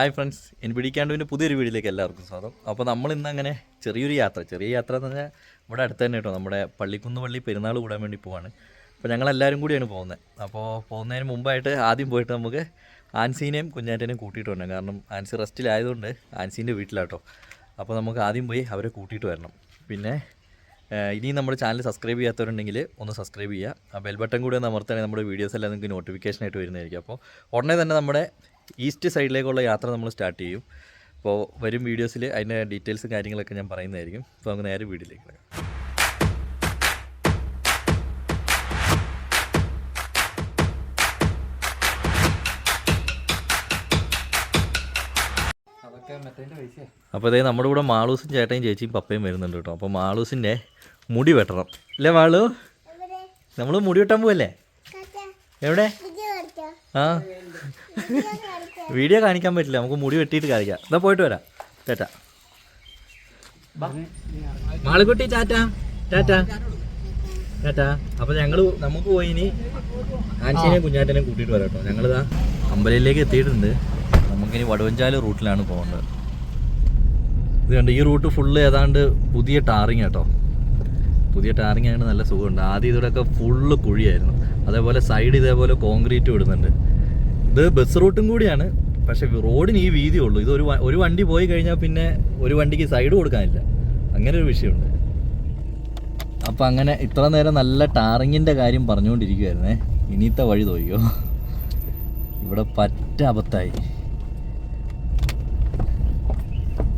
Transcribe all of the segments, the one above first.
Hi friends. N പിടിക്കാണ്ടുവിന്റെ പുതിയൊരു വീഡിയോയിലേക്ക് എല്ലാവർക്കും സ്വാഗതം. അപ്പോൾ നമ്മൾ ഇന്ന് അങ്ങനെ ചെറിയൊരു യാത്ര ചെറിയ യാത്ര എന്ന് പറഞ്ഞാൽ ഇവിടെ അടുത്ത് തന്നെ കേട്ടോ. നമ്മുടെ പള്ളിക്കുന്ന് പള്ളി പെരുന്നാൾ കൂടാൻ വേണ്ടി പോവാണ്. അപ്പോൾ ഞങ്ങളെല്ലാവരും കൂടിയാണ് പോകുന്നത്. അപ്പോൾ പോകുന്നതിന് മുമ്പായിട്ട് ആദ്യം പോയിട്ട് നമുക്ക് ആൻസീനെയും കുഞ്ഞാറ്റേനെയും കൂട്ടിയിട്ട് വരണം. കാരണം ആൻസി റെസ്റ്റിലായതുകൊണ്ട് ആൻസീന്റെ വീട്ടിലാട്ടോ. അപ്പോൾ നമുക്ക് ആദ്യം പോയി അവരെ കൂട്ടിയിട്ട് വരണം. പിന്നെ ഇനിയും ഇനി നമ്മുടെ ചാനൽ സബ്സ്ക്രൈബ് ചെയ്യാത്തവരുണ്ടെങ്കിൽ ഒന്ന് സബ്സ്ക്രൈബ് ചെയ്യുക. ആ ബെൽ ബട്ടൺ കൂടി ഒന്ന് അമർത്തുകയാണെങ്കിൽ നമ്മുടെ വീഡിയോസ് എല്ലാം നിങ്ങൾക്ക് നോട്ടിഫിക്കേഷൻ ആയിട്ട് വരുന്നതായിരിക്കും. അപ്പോൾ ഉടനെ തന്നെ നമ്മുടെ ഈസ്റ്റ് സൈഡിലേക്കുള്ള യാത്ര നമ്മൾ സ്റ്റാർട്ട് ചെയ്യും. അപ്പോൾ വരും വീഡിയോസിൽ അതിന്റെ ഡീറ്റെയിൽസും കാര്യങ്ങളൊക്കെ ഞാൻ പറയുന്നതായിരിക്കും. അപ്പോൾ നമുക്ക് നേരെ വീഡിയോയിലേക്ക് കിടക്കാം. അപ്പോൾ അതായത് നമ്മുടെ കൂടെ മാളൂസും ചേട്ടയും ചേച്ചിയും പപ്പയും വരുന്നുണ്ട് കേട്ടോ. അപ്പോൾ മാളൂസിന്റെ മുടി വെട്ടണം. അല്ലേ മാളു? നമ്മൾ മുടി വെട്ടാൻ പോവല്ലേ? എവിടെ? ആ? വീഡിയോ കാണിക്കാൻ പറ്റില്ല. നമുക്ക് മുടി വെട്ടിയിട്ട് കാണിക്കാം. എന്നാ പോയിട്ട് വരാം. ചേട്ടാ മാളുകുട്ടി ടാറ്റ. ടാറ്റ. ടാറ്റ. അപ്പൊ ഞങ്ങൾ നമുക്ക് പോയി ഇനി ആൻസിനെയും കുഞ്ഞാറ്റനെയും കൂട്ടിയിട്ട് വരാം കേട്ടോ. ഞങ്ങളിതാ അമ്പലയിലേക്ക് എത്തിയിട്ടുണ്ട്. നമുക്കിനി വടുവഞ്ചാൽ റൂട്ടിലാണ് പോകേണ്ടത്. ഇത് കണ്ട് ഈ റൂട്ട് ഫുള്ള് ഏതാണ്ട് പുതിയ ടാറിങ് കേട്ടോ. പുതിയ ടാറിങ് ആയതുകൊണ്ട് നല്ല സുഖമുണ്ട്. ആദ്യം ഇതിലൊക്കെ ഫുള്ള് കുഴിയായിരുന്നു. അതേപോലെ സൈഡ് ഇതേപോലെ കോൺക്രീറ്റ് ഇടുന്നുണ്ട്. ഇത് ബസ് റൂട്ടും കൂടിയാണ്. പക്ഷെ റോഡിന് ഈ വീതിയേ ഉള്ളൂ. ഇത് ഒരു ഒരു വണ്ടി പോയി കഴിഞ്ഞാൽ പിന്നെ ഒരു വണ്ടിക്ക് സൈഡ് കൊടുക്കാനില്ല. അങ്ങനെ ഒരു വിഷയമുണ്ട്. അപ്പം അങ്ങനെ ഇത്ര നേരം നല്ല ടാറിങ്ങിന്റെ കാര്യം പറഞ്ഞുകൊണ്ടിരിക്കുവായിരുന്നേ. ഇനിയത്തെ വഴി തോയ്യോ ഇവിടെ പറ്റ അബദ്ധമായി.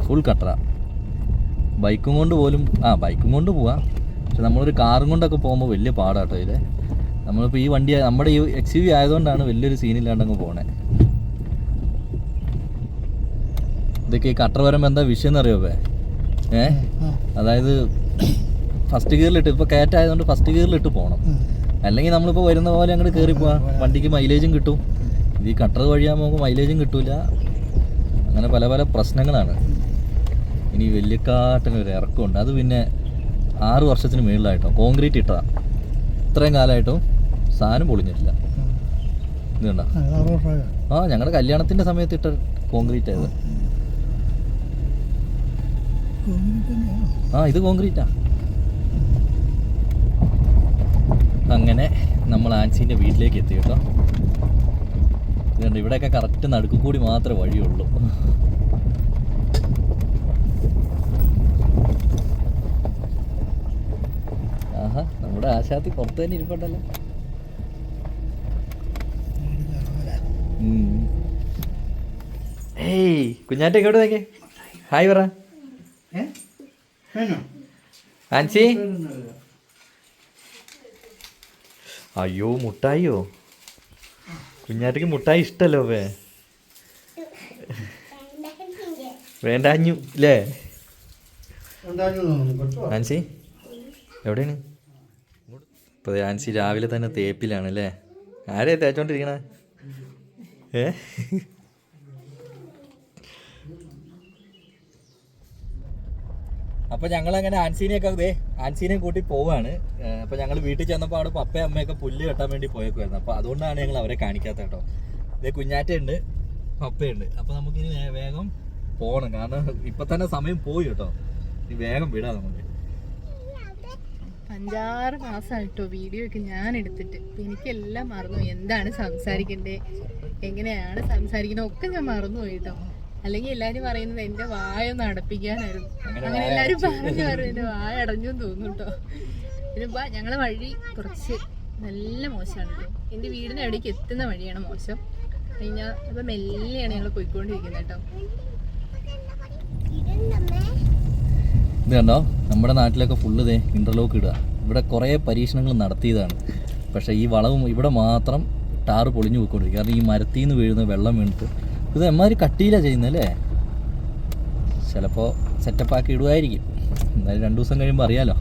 ഫുൾ കട്ടറ. ബൈക്കും കൊണ്ട് പോലും ആ ബൈക്കും കൊണ്ട് പോവാം. പക്ഷെ നമ്മളൊരു കാറും കൊണ്ടൊക്കെ പോകുമ്പോൾ വലിയ പാടാട്ടോ ഇത്. നമ്മളിപ്പോൾ ഈ വണ്ടി നമ്മുടെ ഈ എക്സ് യു ആയതുകൊണ്ടാണ് വലിയൊരു സീനില്ലാണ്ട് അങ്ങ് പോണേ. ഇതൊക്കെ ഈ കട്ടർ വരുമ്പോൾ എന്താ വിഷയം എന്നറിയോ പേ ഏ? അതായത് ഫസ്റ്റ് ഗിയറിലിട്ട് ഇപ്പോൾ കയറ്റായതുകൊണ്ട് ഫസ്റ്റ് ഗിയറിലിട്ട് പോകണം അല്ലെങ്കിൽ നമ്മളിപ്പോൾ വരുന്ന പോലെ അങ്ങോട്ട് കയറി പോവാം. വണ്ടിക്ക് മൈലേജും കിട്ടും. ഇത് ഈ കട്ടർ വഴിയാകുമ്പോൾ നമുക്ക് മൈലേജും കിട്ടൂല. അങ്ങനെ പല പല പ്രശ്നങ്ങളാണ്. ഇനി വലിയക്കാട്ടിന് ഒരു ഇറക്കമുണ്ട്. അത് പിന്നെ ആറ് വർഷത്തിന് മുകളിലായിട്ടോ കോൺക്രീറ്റ് ഇട്ടതാ. ഇത്രയും കാലമായിട്ടും സാധനം പൊളിഞ്ഞിട്ടില്ല. ഇത് കണ്ടോ ആ ഞങ്ങളുടെ കല്യാണത്തിന്റെ സമയത്ത് ഇട്ട കോൺക്രീറ്റ് ആയത് ആ ഇത് കോൺക്രീറ്റാ അങ്ങനെ നമ്മൾ ആൻസിന്റെ വീട്ടിലേക്ക് എത്തി കേട്ടോ. ഇതുണ്ട് ഇവിടെയൊക്കെ കറക്റ്റ് നടുക്കു കൂടി മാത്രമേ വഴിയുള്ളൂ. ആഹാ നമ്മുടെ ആശാത്തി പുറത്ത് തന്നെ ഇരിപ്പുണ്ടല്ലോ. ഏയ് കുഞ്ഞാറ്റ ഇങ്ങോട്ട് നോക്കേ. ഹായ് പറ. ആൻസി? അയ്യോ മുട്ടായിയോ? കുഞ്ഞാറ്റക്ക് മുട്ടായി ഇഷ്ടല്ലോ വേ വേണ്ടാഞ്ഞു അല്ലേ ആൻസി എവിടെയാണ്? ഇപ്പോൾ ആൻസി രാവിലെ തന്നെ തേപ്പിലാണ് അല്ലേ ആരെയാ തേച്ചോണ്ടിരിക്കണേ? ഏ? അപ്പോൾ ഞങ്ങൾ അങ്ങനെ ആൻസീനെയൊക്കെ ദേ ആൻസീനെ കൂട്ടി പോവാണ്. അപ്പൊ ഞങ്ങൾ വീട്ടിൽ ചെന്നപ്പോൾ അവിടെ പപ്പയും അമ്മയൊക്കെ പുല്ല് കെട്ടാൻ വേണ്ടി പോയേക്കുമായിരുന്നു അപ്പൊ അതുകൊണ്ടാണ് ഞങ്ങൾ അവരെ കാണിക്കാത്ത കേട്ടോ. ഇതേ കുഞ്ഞാറ്റയുണ്ട് പപ്പയുണ്ട്. അപ്പൊ നമുക്കിനി വേഗം പോകണം കാരണം ഇപ്പൊ തന്നെ സമയം പോയി കേട്ടോ. ഇനി വേഗം വിടാം നമുക്ക്. അഞ്ചാറ് മാസമായിട്ടോ വീഡിയോ ഒക്കെ ഞാൻ എടുത്തിട്ട് എനിക്കെല്ലാം മറന്നു എന്താണ് സംസാരിക്കണ്ടേ? എങ്ങനെയാണ് സംസാരിക്കുന്നത് ഒക്കെ ഞാൻ മറന്നു പോയിട്ടോ. അല്ലെങ്കിൽ എല്ലാരും പറയുന്നത് എന്റെ വായ ഒന്ന് അടപ്പിക്കാനായിരുന്നു. അങ്ങനെ എല്ലാരും പറഞ്ഞു പറഞ്ഞു എന്റെ വായ അടഞ്ഞു തോന്നുന്നു കേട്ടോ ഇതിപ്പോ ഞങ്ങളെ വഴി കുറച്ച് നല്ല മോശമാണ് കേട്ടോ എന്റെ വീടിന്റെ അവിടേക്ക് എത്തുന്ന വഴിയാണ് മോശം. കഴിഞ്ഞാൽ അപ്പൊ മെല്ലെയാണ് ഞങ്ങൾ പോയിക്കൊണ്ടിരിക്കുന്നത് കേട്ടോ ഇത് കണ്ടോ? നമ്മുടെ നാട്ടിലൊക്കെ ഫുള്ള് ഇതേ ഇന്റർലോക്ക് ഇടുക. ഇവിടെ കുറേ പരീക്ഷണങ്ങൾ നടത്തിയതാണ്. പക്ഷേ ഈ വളവും ഇവിടെ മാത്രം ടാറ് പൊളിഞ്ഞു പോയിക്കൊണ്ടിരിക്കും. കാരണം ഈ മരത്തിൽ നിന്ന് വീഴുന്ന വെള്ളം വീണിട്ട്. ഇത് എമ്മാതിരി കട്ടിയിലാണ് അല്ലേ? ചിലപ്പോൾ സെറ്റപ്പാക്കി ഇടുമായിരിക്കും എന്തായാലും രണ്ട് ദിവസം കഴിയുമ്പോൾ അറിയാലോ.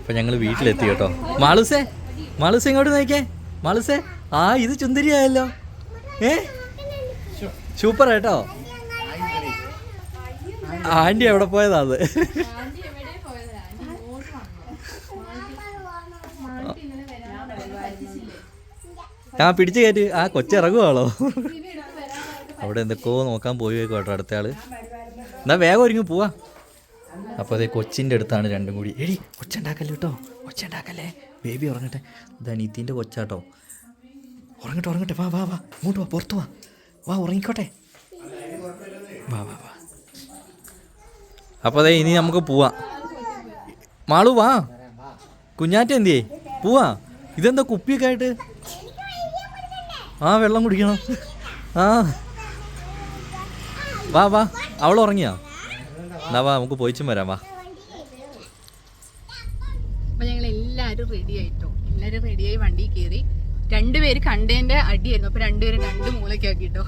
ഇപ്പം ഞങ്ങൾ വീട്ടിലെത്തി കേട്ടോ. മാളുസേ മാളുസേ ഇങ്ങോട്ട് നോക്കിയേ. മാളുസേ ആ ഇത് ചുന്ദരിയായല്ലോ ഏ? സൂപ്പർ കേട്ടോ ആന്റി എവിടെ പോയതാ അത് ആ പിടിച്ചു കയറ്റി. ആ കൊച്ചിറങ്ങുവാളോ അവിടെ എന്തൊക്കെയോ നോക്കാൻ പോയി കേട്ടോ അടുത്ത ആൾ. എന്നാ വേഗം ഒരുങ്ങി പോവാ. അപ്പോൾ അതേ കൊച്ചിന്റെ അടുത്താണ് രണ്ടും കൂടി. എടി കൊച്ചുണ്ടാക്കല്ലേ കേട്ടോ കൊച്ചുണ്ടാക്കല്ലേ? ബേബി ഉറങ്ങട്ടെ. ഇതാ നീത്തിന്റെ കൊച്ചാട്ടോ. ഉറങ്ങട്ടെ ഉറങ്ങട്ടെ. വാ വാ വാ. ഇങ്ങോട്ട് വാ പുറത്ത് വാ. വാ ഉറങ്ങിക്കോട്ടെ. വാ വാ വാ. അപ്പോൾ അതെ ഇനി നമുക്ക് പോവാം. മാളു വാ. കുഞ്ഞാറ്റ എന്തിയേ? പോവാ. ഇതെന്താ കുപ്പിയൊക്കെ ആയിട്ട്? ആ വെള്ളം കുടിക്കണം. ആ. വാ വാ. അവൾ ഉറങ്ങിയാ? എന്നാ വാ നമുക്ക് പോയിച്ചും വരാം വാ. അപ്പൊ ഞങ്ങൾ എല്ലാവരും റെഡി ആയിട്ടോ എല്ലാവരും റെഡിയായി വണ്ടി കയറി. രണ്ടുപേര് കണ്ടതിന്റെ അടിയായിരുന്നു. അപ്പൊ രണ്ടുപേരും രണ്ട് മൂലക്കാക്കിട്ടോ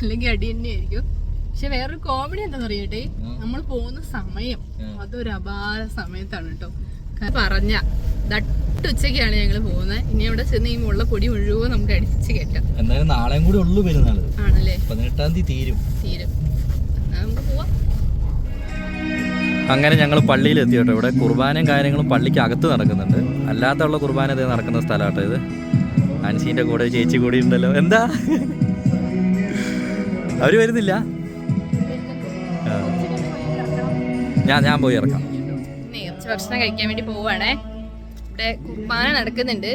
അല്ലെങ്കിൽ അടി തന്നെയായിരിക്കും. പക്ഷെ വേറൊരു കോമഡി എന്താന്ന് അറിയട്ടെ? നമ്മൾ പോകുന്ന സമയം അതൊരു അപാര സമയത്താണ് കേട്ടോ. പറഞ്ഞ പറഞ്ഞ ഉച്ചക്കാണ് ഞങ്ങൾ പോകുന്നത്. ഇനി അവിടെ ചെന്ന് ഈ മുള്ള പൊടി മുഴുവൻ നമുക്ക് അടിച്ച് കയറ്റാം. എന്തായാലും നാളെയും കൂടി ഉള്ളു പെരുന്നാൾ. ആണല്ലേ? പതിനെട്ടാം തീയതി തീരും. തീരും. നമുക്ക് പോവാം. അങ്ങനെ ഞങ്ങൾ പള്ളിയിൽ എത്തി കേട്ടോ. ഇവിടെ കുർബാനയും കാര്യങ്ങളും പള്ളിക്ക് അകത്ത് നടക്കുന്നുണ്ട്. അല്ലാത്തുള്ള കുർബാന ഇതേ നടക്കുന്ന സ്ഥലമാട്ടോ ഇത്. അൻസീന്റെ കൂടെ ചേച്ചി കൂടി ഉണ്ടല്ലോ. എന്താ? അവർ വരുന്നില്ല? ഞാൻ ഞാൻ പോയി ഇറക്കാം. ഭക്ഷണം കഴിക്കാൻ വേണ്ടി പോവാണേ. ഇവിടെ കുർബാന നടക്കുന്നുണ്ട്.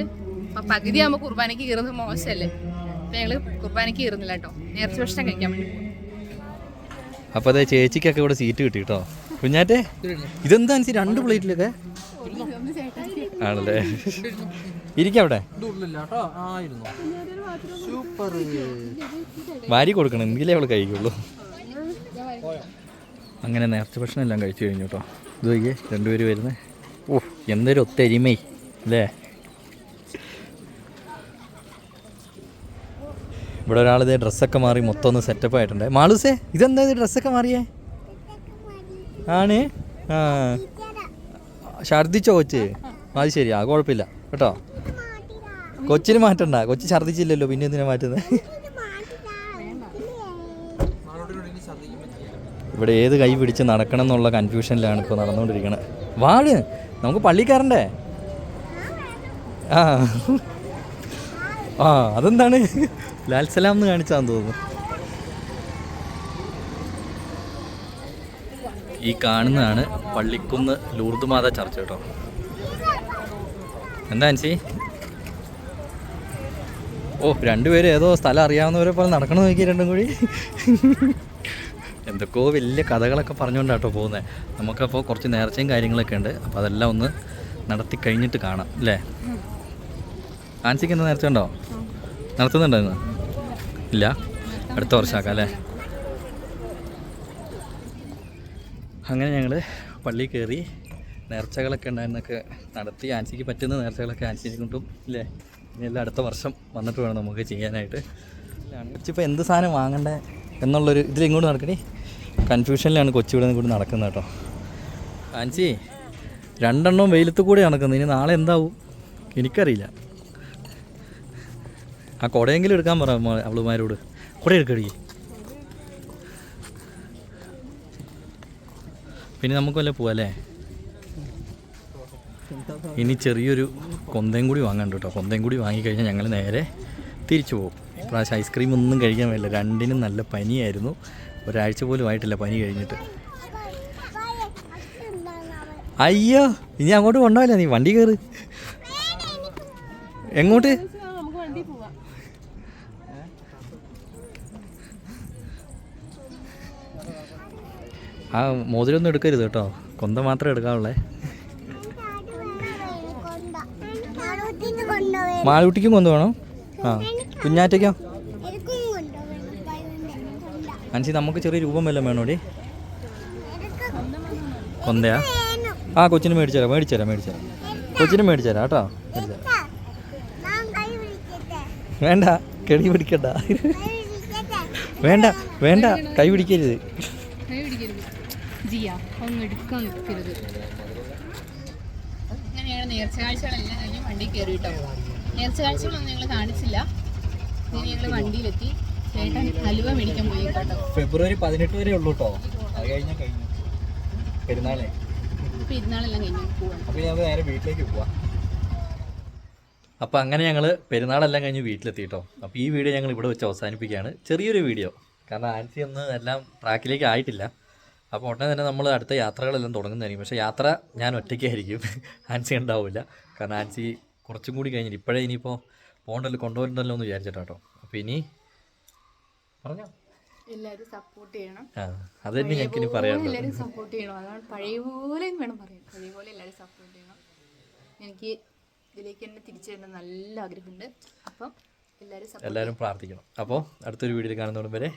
അപ്പൊ പകുതി ആകുമ്പോ കുർബാനയ്ക്ക് കീറുന്നത് മോശമല്ലേ? അപ്പൊ ഞങ്ങൾ കുർബാനയ്ക്ക് കീറുന്നില്ല കേട്ടോ. നേർച്ച ഭക്ഷണം കഴിക്കാൻ വേണ്ടി പോകും അപ്പോൾ അതെ ചേച്ചിക്കൊക്കെ ഇവിടെ സീറ്റ് കിട്ടി കേട്ടോ. കുഞ്ഞാറ്റേ ഇതെന്താ അൻസി? രണ്ട് പ്ലേറ്റിലൊക്കെ ആണല്ലേ? ഇരിക്കാം അവിടെ. വാരി കൊടുക്കണം. എങ്കിലേ അവൾ കഴിക്കുള്ളൂ? അങ്ങനെ നേർച്ച ഭക്ഷണം എല്ലാം കഴിച്ചു കഴിഞ്ഞു കേട്ടോ ഇത് നോക്കിയേ രണ്ടുപേര് വരുന്നത് ഓ എന്തൊരു ഒത്തൊരുമൈ അല്ലേ? ഇവിടെ ഒരാൾ ഇതേ ഡ്രസ്സൊക്കെ മാറി മൊത്തം ഒന്ന് സെറ്റപ്പ് ആയിട്ടുണ്ട്. മാളൂസേ ഇതെന്താ ഇത് ഡ്രസ്സൊക്കെ മാറിയേ? ആണ്? ആ. ഛർദിച്ചോ കൊച്ച്? അത് ശരി. ആ കുഴപ്പമില്ല. കേട്ടോ? കൊച്ചിന് മാറ്റണ്ട. കൊച്ചി ഛർദിച്ചില്ലല്ലോ പിന്നെ എന്തിനാ മാറ്റുന്നത് ഇവിടെ ഏത് കൈ പിടിച്ച് നടക്കണം എന്നുള്ള കൺഫ്യൂഷനിലാണ് ഇപ്പോൾ നടന്നുകൊണ്ടിരിക്കുന്നത് വാട് നമുക്ക് പള്ളി കയറണ്ടേ ആ. ആ അതെന്താണ്? ലാൽ സലാം എന്ന് കാണിച്ചാന്ന് തോന്നുന്നു. ഈ കാണുന്നതാണ് പള്ളിക്കുന്ന് ലൂർദ് മാതാ ചർച്ച് കേട്ടോ. എന്താ അൻസി? ഓ രണ്ടുപേരും ഏതോ സ്ഥലം അറിയാവുന്നവരെ പോലെ നടക്കണം നോക്കി രണ്ടും കൂടി? എന്തൊക്കെയോ വലിയ കഥകളൊക്കെ പറഞ്ഞുകൊണ്ടാട്ടോ പോകുന്നത് നമുക്കപ്പോൾ കുറച്ച് നേർച്ചയും കാര്യങ്ങളൊക്കെ ഉണ്ട്. അപ്പോൾ അതെല്ലാം ഒന്ന് നടത്തി കഴിഞ്ഞിട്ട് കാണാം അല്ലേ? ആൻസിക്ക് എന്താ നേർച്ച ഉണ്ടോ? നടത്തുന്നുണ്ടോ ഇന്ന്? ഇല്ല? അടുത്ത വർഷമാക്കാം അല്ലേ? അങ്ങനെ ഞങ്ങൾ പള്ളി കയറി നേർച്ചകളൊക്കെ ഉണ്ടായിരുന്നൊക്കെ നടത്തി ആൻസിക്ക് പറ്റുന്ന നേർച്ചകളൊക്കെ ആൻസിനെ കൊണ്ടും ഇല്ലേ? ഇനി എല്ലാം അടുത്ത വർഷം വന്നിട്ട് വേണം നമുക്ക് ചെയ്യാനായിട്ട്. കൊച്ചിപ്പോൾ എന്ത് സാധനം വാങ്ങണ്ടേ എന്നുള്ളൊരു ഇതിൽ ഇങ്ങോട്ട് നടക്കണേ കൺഫ്യൂഷനിലാണ് കൊച്ചി ഇവിടെ നിന്ന് കൂടി നടക്കുന്നത് കേട്ടോ. ആൻസി രണ്ടെണ്ണം വെയിലത്ത് കൂടെ നടക്കുന്നത് ഇനി നാളെ എന്താവും? എനിക്കറിയില്ല. ആ കുടയെങ്കിലും എടുക്കാൻ പറ അവളുമാരോട്. കുട എടുക്കടി. പിന്നെ നമുക്ക് വല്ല പോവാല്ലേ? ഇനി ചെറിയൊരു കൊന്തയും കൂടി വാങ്ങാണ്ട് കേട്ടോ കൊന്തയും കൂടി വാങ്ങിക്കഴിഞ്ഞാൽ ഞങ്ങൾ നേരെ തിരിച്ചു പോകും. ഇപ്രാവശ്യം ഐസ്ക്രീം ഒന്നും കഴിക്കാൻ പറ്റില്ല. രണ്ടിനും നല്ല പനിയായിരുന്നു. ഒരാഴ്ച പോലും ആയിട്ടില്ല പനി കഴിഞ്ഞിട്ട്. അയ്യോ ഇനി അങ്ങോട്ട് കൊണ്ടുപോയില്ല നീ? വണ്ടി കയറ് എങ്ങോട്ട്? ആ മോതിരൊന്നും എടുക്കരുത് കേട്ടോ കൊന്ത മാത്രമേ എടുക്കാവുള്ളേ. മാളൂട്ടിക്കും കൊണ്ടുപോകണം? വേണം ആ കുഞ്ഞാറ്റയ്ക്കോ? അൻസി നമുക്ക് ചെറിയ രൂപം വല്ലതും വേണോടി? കൊന്തയാ? ആ കൊച്ചിന് മേടിച്ചുതരാം മേടിച്ചുതരാം മേടിച്ചുതരാം കൊച്ചിന് മേടിച്ചുതരാം കേട്ടോ? മേടിച്ചുതരാം വേണ്ട കെടി പിടിക്കണ്ട. വേണ്ട വേണ്ട കൈ പിടിക്കരുത് കൈ പിടിക്കരുത്. ജിയ ഒന്നും എടുക്കാൻ നിൽക്കരുത്. അങ്ങനെയാണ് നേർച്ച കാഴ്ചകളെല്ലാം കഴിഞ്ഞ് വണ്ടി കയറിയിട്ടാണ് നേർച്ച കാഴ്ചകളൊന്നും ഞങ്ങൾ കാണിച്ചില്ല. ഇനി ഞങ്ങൾ വണ്ടിയിലെത്തി. ചേട്ടൻ ഹലുവ മേടിക്കാൻ പോയി കേട്ടോ ഫെബ്രുവരി പതിനെട്ട് വരെ ഉള്ളൂ കേട്ടോ അത് കഴിഞ്ഞാൽ കഴിഞ്ഞു. പെരുന്നാളെ. പെരുന്നാളെല്ലാം കഴിഞ്ഞു അപ്പോൾ ഞാൻ നേരെ വീട്ടിലേക്ക് പോവാം. അപ്പോൾ അങ്ങനെ ഞങ്ങൾ പെരുന്നാളെല്ലാം കഴിഞ്ഞ് വീട്ടിലെത്തി കേട്ടോ അപ്പോൾ ഈ വീഡിയോ ഞങ്ങൾ ഇവിടെ വെച്ച് അവസാനിപ്പിക്കുകയാണ്. ചെറിയൊരു വീഡിയോ. കാരണം ആൻസി ഒന്ന് എല്ലാം ട്രാക്കിലേക്ക് ആയിട്ടില്ല. അപ്പോൾ ഉടനെ തന്നെ നമ്മൾ അടുത്ത യാത്രകളെല്ലാം തുടങ്ങുന്നതായിരിക്കും. പക്ഷേ യാത്ര ഞാൻ ഒറ്റയ്ക്കായിരിക്കും. ആൻസി ഉണ്ടാവില്ല. കാരണം ആൻസി കുറച്ചും കൂടി കഴിഞ്ഞിട്ട് ഇപ്പോഴേ ഇനിയിപ്പോൾ പോകണ്ടല്ലോ കൊണ്ടുപോകണ്ടല്ലോ എന്ന് വിചാരിച്ചിട്ടോ കേട്ടോ അപ്പോൾ ഇനി പറഞ്ഞോ? എല്ലാവരും സപ്പോർട്ട് ചെയ്യണം. അത് തന്നെ ഞങ്ങൾക്ക് ഇനി പറയാനുള്ളത്. എല്ലാവരും സപ്പോർട്ട് ചെയ്യണം. അതാണ് പഴയ പോലെ വേണം പറയാൻ. പഴയ പോലെ എല്ലാവരും സപ്പോർട്ട് ചെയ്യണം. എനിക്ക് ഇതിലേക്ക് തന്നെ തിരിച്ചു വരണം നല്ല ആഗ്രഹമുണ്ട്. അപ്പം എല്ലാവരും എല്ലാവരും പ്രാർത്ഥിക്കണം. അപ്പോൾ അടുത്തൊരു വീഡിയോയിൽ കാണുന്നതോടും വരെ